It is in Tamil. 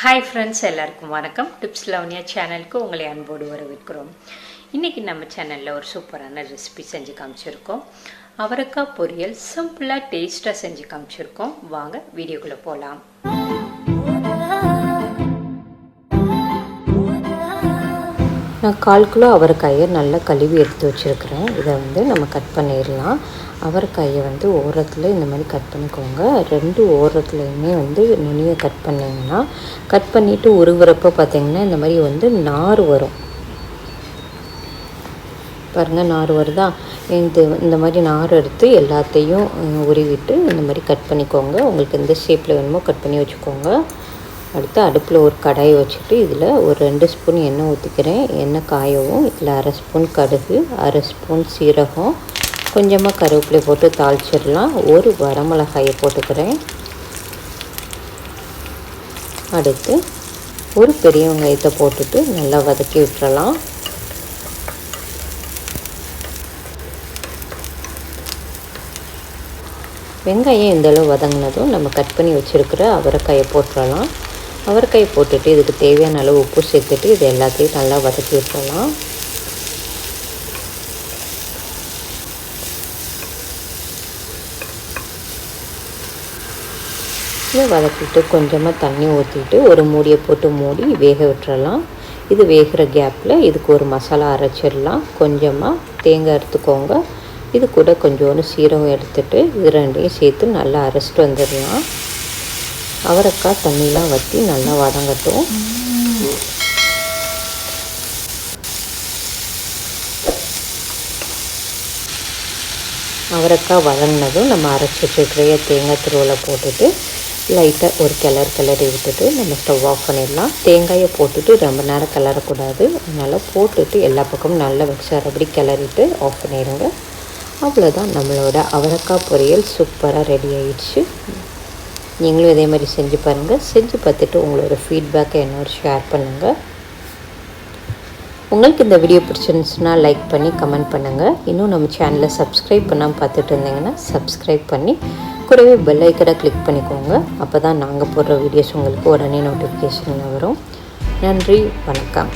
ஹாய் ஃப்ரெண்ட்ஸ் எல்லாருக்கும் வணக்கம். டிப்ஸ் லவ்னியா சேனலுக்கு உங்களை அன்போடு வரவேற்கிறோம். இன்றைக்கி நம்ம சேனலில் ஒரு சூப்பரான ரெசிபி செஞ்சு காமிச்சிருக்கோம். அவரைக்காய் பொரியல் சிம்பிளாக டேஸ்ட்டாக செஞ்சு காமிச்சிருக்கோம். வாங்க வீடியோக்குள்ளே போகலாம் நான் கால் கிலோ அவரைக்காயை நல்லா கழுவி எடுத்து வச்சுருக்கிறேன். இதை வந்து நம்ம கட் பண்ணிடலாம். அவரைக்காயை வந்து ஓரத்தில் இந்த மாதிரி கட் பண்ணிக்கோங்க. ரெண்டு ஓரத்துலையுமே வந்து நுனியை கட் பண்ணிங்கன்னா கட் பண்ணிவிட்டு உருகுறப்ப பார்த்திங்கன்னா இந்த மாதிரி வந்து நார் வரும். பாருங்கள் நார் வருதா? இந்த இந்த மாதிரி நார் எடுத்து எல்லாத்தையும் உருவிட்டு இந்த மாதிரி கட் பண்ணிக்கோங்க. உங்களுக்கு எந்த ஷேப்பில் வேணுமோ கட் பண்ணி வச்சுக்கோங்க. அடுத்து அடுப்பில் ஒரு கடாயை வச்சுட்டு இதில் ஒரு ரெண்டு ஸ்பூன் எண்ணெய் ஊற்றிக்கிறேன். எண்ணெய் காயவும் இதில் அரை ஸ்பூன் கடுகு அரை ஸ்பூன் சீரகம் கொஞ்சமாக கருவேப்பிலை போட்டு தாளிச்சிடலாம். ஒரு வரமிளகாயை போட்டுக்கிறேன். அடுத்து ஒரு பெரிய வெங்காயத்தை போட்டுட்டு நல்லா வதக்கி விட்டுறலாம். வெங்காயம் இந்தளவு வதங்கினதும் நம்ம கட் பண்ணி வச்சுருக்கிற அவரைக்காயை போட்டுடலாம் அவரைக்காய் போட்டுட்டு இதுக்கு தேவையான அளவு உப்பு சேர்த்துட்டு இது எல்லாத்தையும் நல்லா வதக்கி விட்டுறலாம் இதை வதக்கிட்டு கொஞ்சமாக தண்ணி ஊற்றிட்டு ஒரு மூடியை போட்டு மூடி வேக விட்டுறலாம். இது வேகிற கேப்பில் இதுக்கு ஒரு மசாலா அரைச்சிடலாம். கொஞ்சமாக தேங்காய் எடுத்துக்கோங்க. இது கூட கொஞ்சோண்டு சீரகம் எடுத்துகிட்டு இது ரெண்டையும் சேர்த்து நல்லா அரைச்சிட்டு வந்துடலாம். அவரைக்காய் தண்ணிலாம் வற்றி நல்லா வதங்கட்டும். அவரைக்காய் வதங்கினதும் நம்ம அரைச்சி வச்சுருக்கிற தேங்காய் திருவலை போட்டுட்டு லைட்டாக ஒரு கிளறு கிளறி விட்டுட்டு நம்ம ஸ்டவ் ஆஃப் பண்ணிடலாம். தேங்காயை போட்டுட்டு ரொம்ப நேரம் கிளறக்கூடாது. அதனால் போட்டுட்டு எல்லா பக்கமும் நல்லா அப்படி கிளறிட்டு ஆஃப் பண்ணிடுங்க. அவ்வளோதான் நம்மளோட அவரைக்காய் பொரியல் சூப்பராக ரெடி ஆயிடுச்சு. நீங்களும் இதே மாதிரி செஞ்சு பாருங்கள் செஞ்சு பார்த்துட்டு உங்களோட ஃபீட்பேக்கை என்னோட ஷேர் பண்ணுங்கள் உங்களுக்கு இந்த வீடியோ பிடிச்சிருந்துச்சுன்னா லைக் பண்ணி கமெண்ட் பண்ணுங்கள் இன்னும் நம்ம சேனலை சப்ஸ்கிரைப் பண்ணாமல் பார்த்துட்டு இருந்தீங்கன்னா சப்ஸ்கிரைப் பண்ணி கூடவே பெல் ஐக்கனை கிளிக் பண்ணிக்கோங்க. அப்போ தான் நாங்கள் போடுற வீடியோஸ் உங்களுக்கு உடனே நோட்டிஃபிகேஷனில் வரும். நன்றி வணக்கம்.